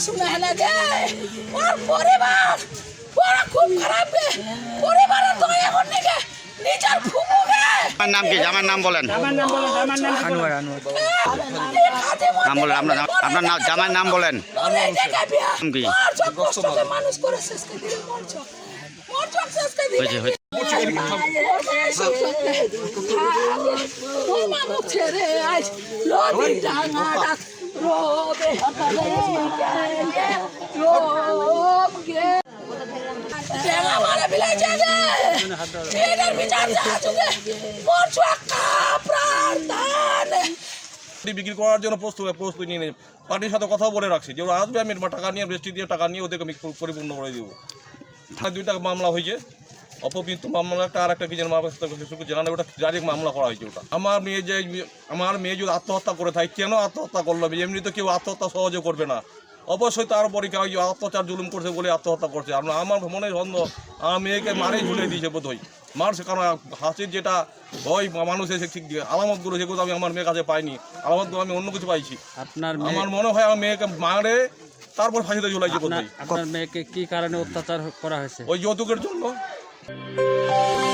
শুনে না গে ওর পরিবার ওরা খুব খারাপ গে। পরিবারের তো এখন নাকি নিজের ফুকু আমার নাম কি? জামার নাম বলেন। আনোয়ার আনোয়ার। নাম বলেন আপনার আপনার নাম জামার নাম বলেন। নাম কি? মানুষ করে শেষ করে দিলে মরছ মরছ শেষ করে দিলে হয়েছে হয়েছে। ছেড়ে আজ দান। বিক্রি করার জন্য প্রস্তুত প্রস্তুতি নিয়ে নিই পার্টির সাথে কথা বলে রাখছি, যে ওরা আসবে, আমি টাকা নিয়ে, বৃষ্টি দিয়ে টাকা নিয়ে ওদেরকে আমি পরিপূর্ণ করে দেবো। দুইটা মামলা হয়েছে। অপমৃত্যু মামলা একটা আর একটা কি যেন মামলা শুধু জানা নেই, ওটা ডাইরেক্ট মামলা করা হয়েছে ওটা। আমার মেয়ে যে আমার মেয়ে যদি আত্মহত্যা করে থাকে কেন আত্মহত্যা করল? এমনি তো কেউ আত্মহত্যা সহজে করবে না। অবশ্যই তার উপরে কেউ অত্যাচার জুলুম করছে বলে আত্মহত্যা করছে। আর আমার মনে সন্দেহ আমার মেয়েকে মারেই ঝুলে দিয়েছে বোধহয়। মারছে কারণ হাসির যেটা ভয় মানুষের ঠিক আলামতগুলো যেগুলো আমি আমার মেয়ের কাছে পাইনি। আলামতগুলো আমি অন্য কিছু পাইছি। আপনার আমার মনে হয় আমার মেয়েকে মারে তারপর ফাঁসিতে ঝুলাইছে বোধহয়। আপনার মেয়েকে কি কারণে অত্যাচার করা হয়েছে? ওই যৌতুকের জন্য। Thank you.